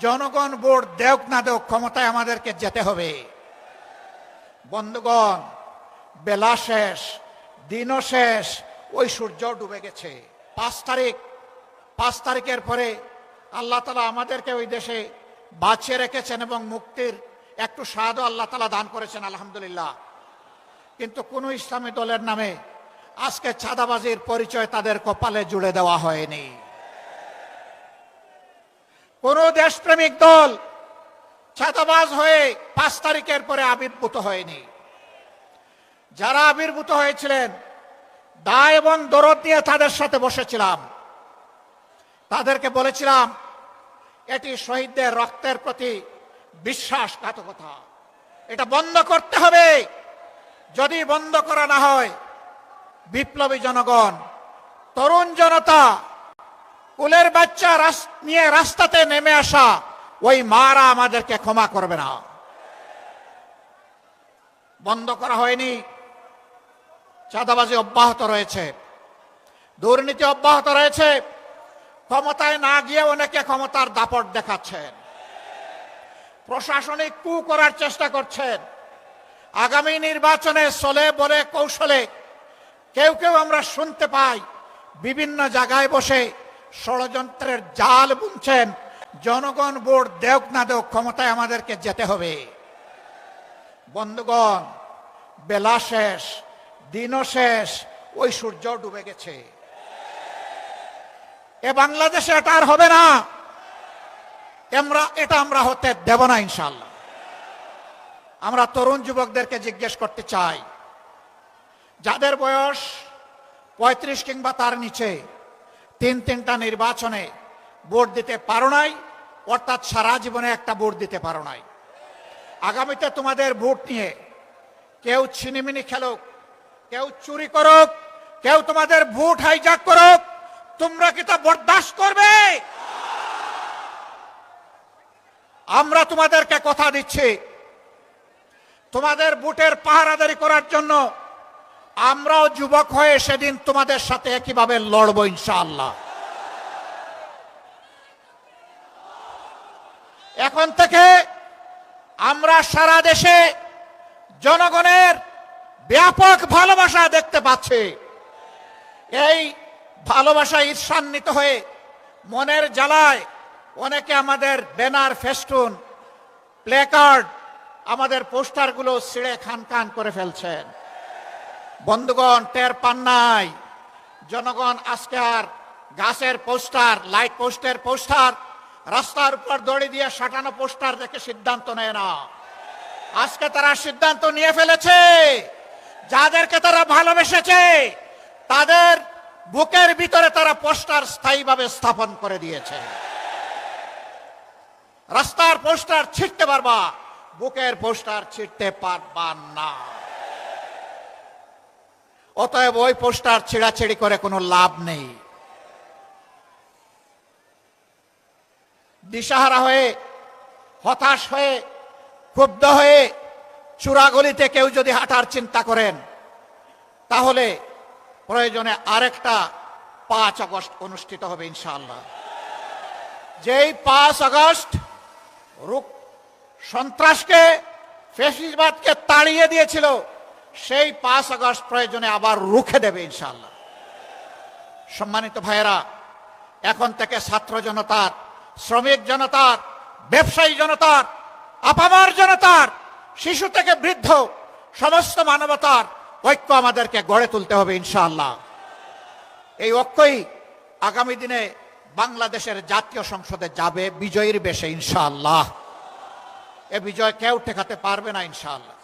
জনগণ ভোট দেওক না দেওক ক্ষমতায় আমাদেরকে যেতে হবে। বন্ধুগণ, বেলা শেষ, দিনও শেষ, ওই সূর্য ডুবে গেছে। পাঁচ তারিখ, পাঁচ তারিখের পরে আল্লাহ তালা আমাদেরকে ওই দেশে বাঁচিয়ে রেখেছেন এবং মুক্তির একটু স্বাদও আল্লাহ তালা দান করেছেন, আলহামদুলিল্লাহ। কিন্তু কোন ইসলামী দলের নামে আজকে চাঁদাবাজির পরিচয় তাদের কপালে জুড়ে দেওয়া হয়নি। কোন দেশপ্রেমিক দল ছাতাবাজ হয়ে পাঁচ তারিখের পরে আবির্ভূত হয়নি। যারা আবির্ভূত হয়েছিলেন দায় এবং দরদ নিয়ে তাদের সাথে বসেছিলাম। তাদেরকে বলেছিলাম, এটি শহীদদের রক্তের প্রতি বিশ্বাসঘাতকতা। এটা বন্ধ করতে হবে। যদি বন্ধ করা না হয়, বিপ্লবী জনগণ, তরুণ জনতা কুলের বাচ্চা নিয়ে রাস্তাতে নেমে আসা, ওই মারা আমাদেরকে ক্ষমা করবে না। বন্ধ করা হয়নি। চাঁদাবাজি অব্যাহত রয়েছে। দুর্নীতি অব্যাহত রয়েছে। ক্ষমতায় না গিয়ে অনেকে ক্ষমতার দাপট দেখাচ্ছেন। প্রশাসনিক কু করার চেষ্টা করছেন। আগামী নির্বাচনে চলে বলে কৌশলে কেউ কেউ আমরা শুনতে পাই। বিভিন্ন জায়গায় বসে ষড়যন্ত্রের জাল বুনছেন। জনগণ ভোট দেওক না দেওক ক্ষমতায় আমাদেরকে যেতে হবে। বন্ধুগণ, বেলা শেষ, দিনও শেষ, ওই সূর্য ডুবে গেছে। এ বাংলাদেশে এটা আর হবে না। আমরা, এটা আমরা হতে দেব না ইনশাল্লাহ আমরা তরুণ যুবকদেরকে জিজ্ঞেস করতে চাই, যাদের বয়স পঁয়ত্রিশ কিংবা তার নিচে তিন তিনটা নির্বাচনে ভোট দিতে পারো নাই, অর্থাৎ সারা জীবনে একটা ভোট দিতে পারো নাই। আগামীতে তোমাদের ভোট নিয়ে কেউ ছিনিমিনি খেলুক, কেউ চুরি করুক, কেউ তোমাদের ভোট হাইজাক করুক, তোমরা কি তা বরদাস্ত করবে? আমরা তোমাদেরকে কথা দিচ্ছি, তোমাদের বুটের পাহারাদারি করার জন্য আমরাও যুবক হয়ে সেদিন তোমাদের সাথে একইভাবে লড়বো ইনশাআল্লাহ। এখন থেকে আমরা সারা দেশে জনগণের ব্যাপক ভালোবাসা দেখতে পাচ্ছি। এই ভালোবাসা ঈর্ষান্বিত হয়ে মনের জ্বালায় অনেকে আমাদের ব্যানার, ফেস্টুন প্লেকার্ড আমাদের পোস্টারগুলো ছিঁড়ে খান খান করে ফেলছেন। বন্ধুগণ, টের পান নাই। জনগণ আজকে আর গাছের পোস্টার, লাইট পোস্টের পোস্টার, রাস্তার উপর দড়ি দিয়ে সাটানো পোস্টার দেখে সিদ্ধান্ত নেয় না। আজকে তারা সিদ্ধান্ত নিয়ে ফেলেছে। যাদেরকে তারা ভালোবেসেছে, তাদের বুকের ভিতরে তারা পোস্টার স্থায়ীভাবে স্থাপন করে দিয়েছে। রাস্তার পোস্টার ছিটতে পারবা, বুকের পোস্টার ছিটতে পারবা না। অতএব ওই পোস্টার ছিঁড়াছিড়ি করে কোনো লাভ নেই। দিশাহারা হয়ে, হতাশ হয়ে, ক্ষুব্ধ হয়ে চূড়াগলিতে কেউ যদি হাঁটার চিন্তা করেন, তাহলে প্রয়োজনে আরেকটা পাঁচ আগস্ট অনুষ্ঠিত হবে ইনশাআল্লাহ। যেই পাঁচ আগস্ট সন্ত্রাসকে ফেসিসবাদকে তাড়িয়ে দিয়েছিল সেই পাঁচ আগস্ট প্রয়োজনে আবার রুখে দেবে ইনশাল্লাহ সম্মানিত ভাইয়েরা, এখন থেকে ছাত্র জনতার, শ্রমিক জনতার, ব্যবসায়ী জনতার, আপামার জনতার, শিশু থেকে বৃদ্ধ, সমস্ত মানবতার ঐক্য আমাদেরকে গড়ে তুলতে হবে ইনশাআল্লাহ। এই ঐক্যই আগামী দিনে বাংলাদেশের জাতীয় সংসদে যাবে বিজয়ীর বেশে ইনশাআল্লাহ। এ বিজয় কেউ ঠেকাতে পারবে না ইনশাআল্লাহ।